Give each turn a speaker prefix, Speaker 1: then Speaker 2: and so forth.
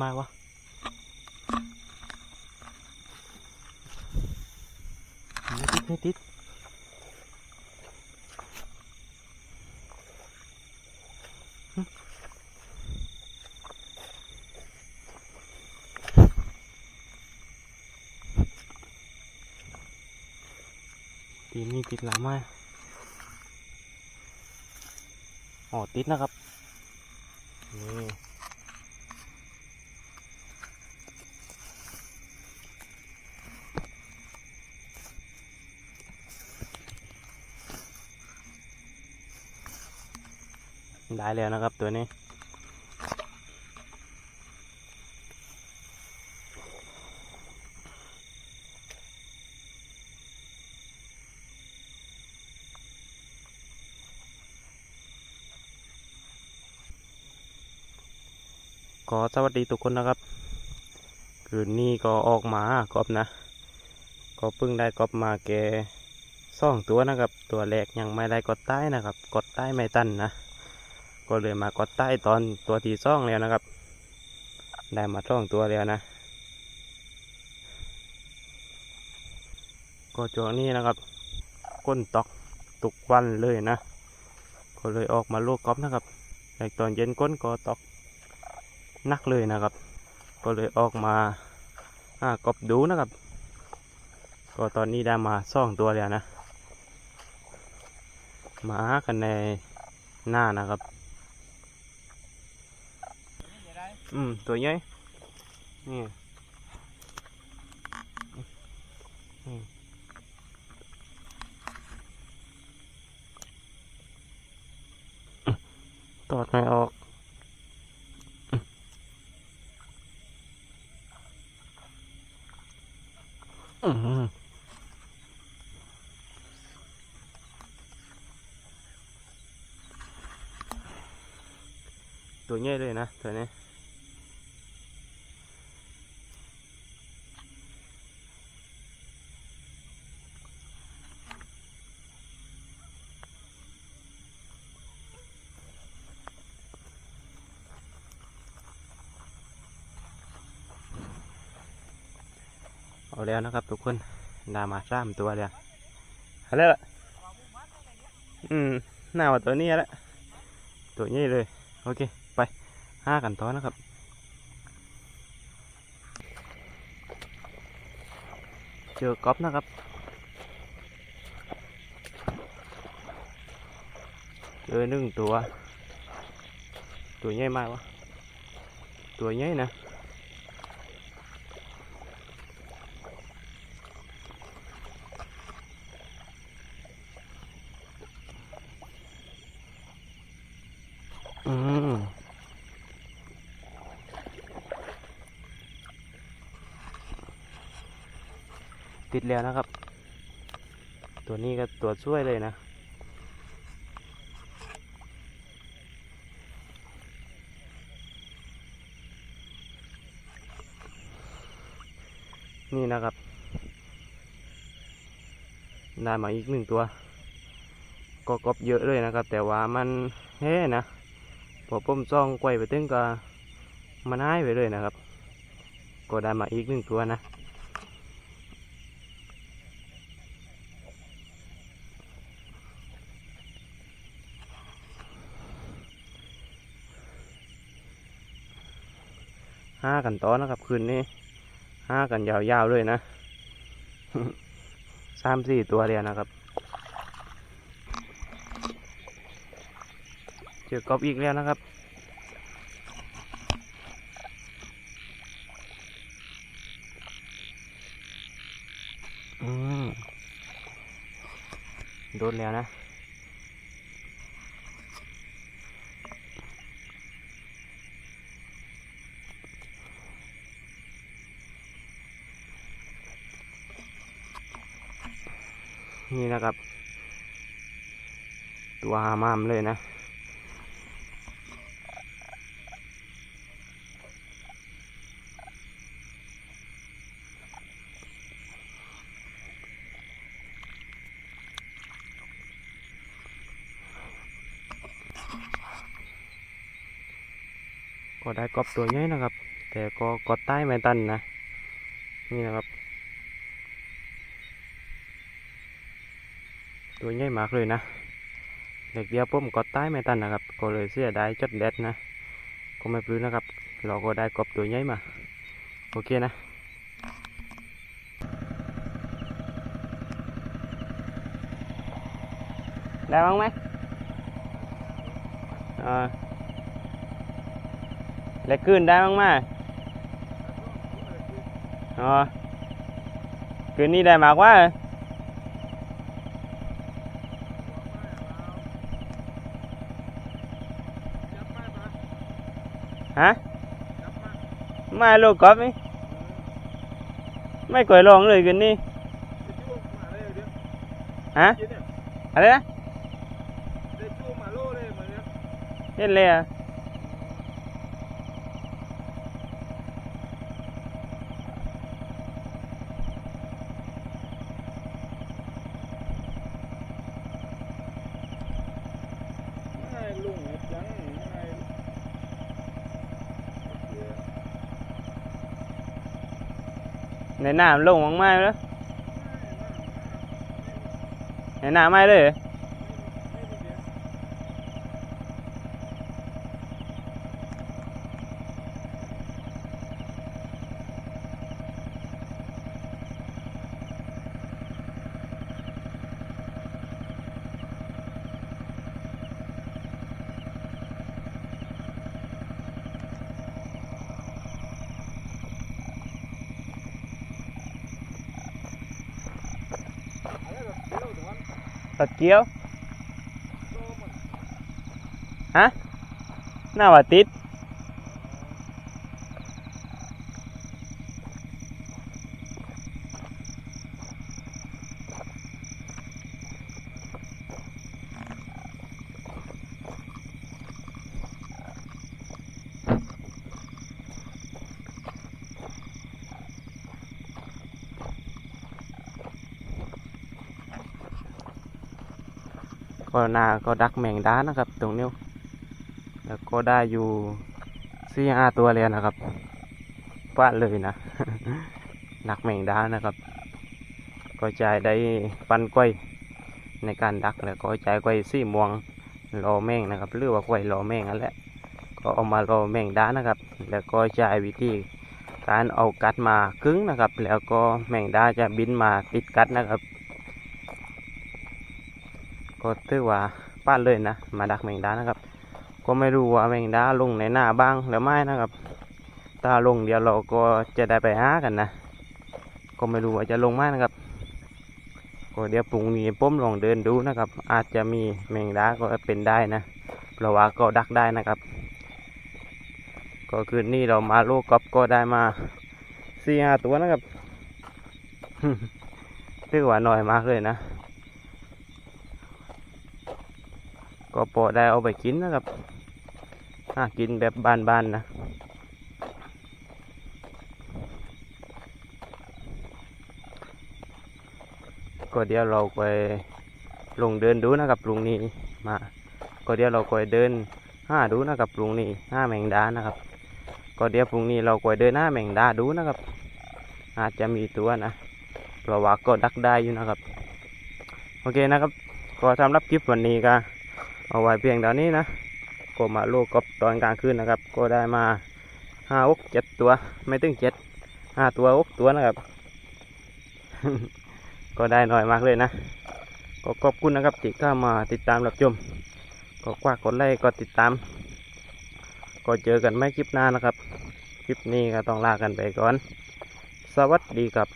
Speaker 1: มากวะไม่ติดไม่ติดตีนี่ติดหลายไม้อ๋อติดนะครับ นี่ ได้แล้วนะครับตัวนี้ก็สวัสดีทุกคนนะครับ คืนนี้ก็ออกมากอบนะก็เพิ่งได้กอบมาแกซ่องตัวนะครับ ตัวแรกยังไม่ได้กดใต้นะครับ กดใต้ไม่ตันนะ ก็เลยมากดใต้ตอนตัวที่ซ่องแล้วนะครับ ได้มาซ่องตัวแล้วนะ ก็จวงนี้นะครับ ก้นตอกตุกวันเลยนะ ก็เลยออกมาลูกกอบนะครับแต่ตอนเย็นก้นก็ตอกนักเลยนะครับ ก็เลยออกมาอ่ากบดูนะครับ ก็ตอนนี้ได้มาซ่องตัวแล้วนะ มากันในหน้านะครับ อืมตัวใหญ่นี่อืมตอดไม่ออกอืมตัวใหญ่เลยนะตัวนี้ เอาแล้วนะครับ ทุกคนได้มาสามตัวแล้วเอาแล้วล่ะอืมหน้าว่าตัวนี้แหละตัวใหญ่เลย โอเค ไปห้ากันต่อนะครับเจอกอบนะครับเจอหนึ่งตัว ตัวใหญ่มากวะตัวใหญ่นะ อืม ติดแล้วนะครับ ตัวนี้ก็ตัวช่วยเลยนะ นี่นะครับได้มาอีกหนึ่งตัว ก็กบเยอะเลยนะครับ แต่ว่ามันแห่นะพอผมซองไกวไปตึ้งก็มันหายไปเลยนะครับ ก็ได้มาอีกหนึ่งตัวนะ ห้ากันต่อนะครับ คืนนี้ห้ากันยาวๆเลยนะสามสี่ตัวเดียวนะครับ เจอกอบอีกแล้วนะครับอืมโดนแล้วนะ นี่นะครับ ตัวหามามเลยนะ ก็ได้กอบตัวใหญ่นะครับ แต่ก็กดใต้ไม่ตันนะ นี่นะครับ ตัวใหญ่มากเลยนะเด็กเดียวผมกดใต้ไม่ตันนะครับ ก็เลยเสียดายจดเด็ดนะ ก็ไม่ปลื้นะครับ เราก็ได้กบตัวใหญ่มา โอเคนะได้บ้างไหมเออเล็กขึ้นได้บ้างไหมอ๋อคืนนี้ได้มากว่าฮะ ไม่ลูกกอบไหมไม่เคยลองเลยคืนนี้ฮะอะไรนะเล่นเลยอะ
Speaker 2: ลุงจังไง
Speaker 1: ในน้ำลงมังไหมแล้วในน้ำไม่เลย เหรอตัดเกี้ยว ฮะ หน้าว่าติด ก็นาก็ดักแมงดานะครับ ตรงนี้แล้วก็ได้อยู่สี่ห้าตัวเลยนะครับฟาดเลยนะดักแมงดานะครับ ก็ใจได้ปันกล้วยในการดักแล้วก็ใจกล้วยสี่ม่วงรอแมงนะครับหรือว่ากล้วยรอแมงนั่นแหละก็เอามารอแมงดานะครับ แล้วก็ใช้วิธีการเอากัดมากึ้งนะครับ แล้วก็แมงดาจะบินมาติดกัดนะครับ ก็ถือว่าป้านเลยนะ มาดักแมงดานะครับ ก็ไม่รู้ว่าแมงดาลงในหน้าบ้างหรือไม่นะครับ ถ้าลงเดี๋ยวเราก็จะได้ไปหากันนะ ก็ไม่รู้ว่าจะลงไหมนะครับ ก็เดี๋ยวปรุงนี้ป้มลองเดินดูนะครับ อาจจะมีแมงดาก็เป็นได้นะ เพราะว่าก็ดักได้นะครับ ก็คืนนี้เรามาโลกกอบก็ได้มาสี่ห้าตัวนะครับถือว่าน้อยมากเลยนะ ก็พอได้เอาไปกินนะครับหากินแบบบ้านๆนะก็เดี๋ยวเราไปลงเดินดูนะครับลุงนี้มา ก็เดี๋ยวเราก็เดินห้าดูนะครับลุงนี้ห้าแมงดานะครับ ก็เดี๋ยวพรุ่งนี้เราก็เดินห้าแมงดาดูนะครับ อาจจะมีตัวนะเพราะว่าก็ดักได้อยู่นะครับ โอเคนะครับ ก็สำหรับคลิปวันนี้ก็ เอาไว้เพียงเท่านี้นะก็มาลูกกบตอนกลางคืนนะครับ ก็ได้มาห้าอกเจ็ดตัว ไม่ถึงเจ็ดห้าตัวอกตัวนะครับ ก็ได้หน้อยมากเลยนะ ก็ขอบคุณนะครับที่เข้ามาติดตามรับชมก็กว่ากดไลค์กดติดตาม ก็เจอกันไม่คลิปหน้านะครับ คลิปนี้ก็ต้องลากันไปก่อน สวัสดีครับ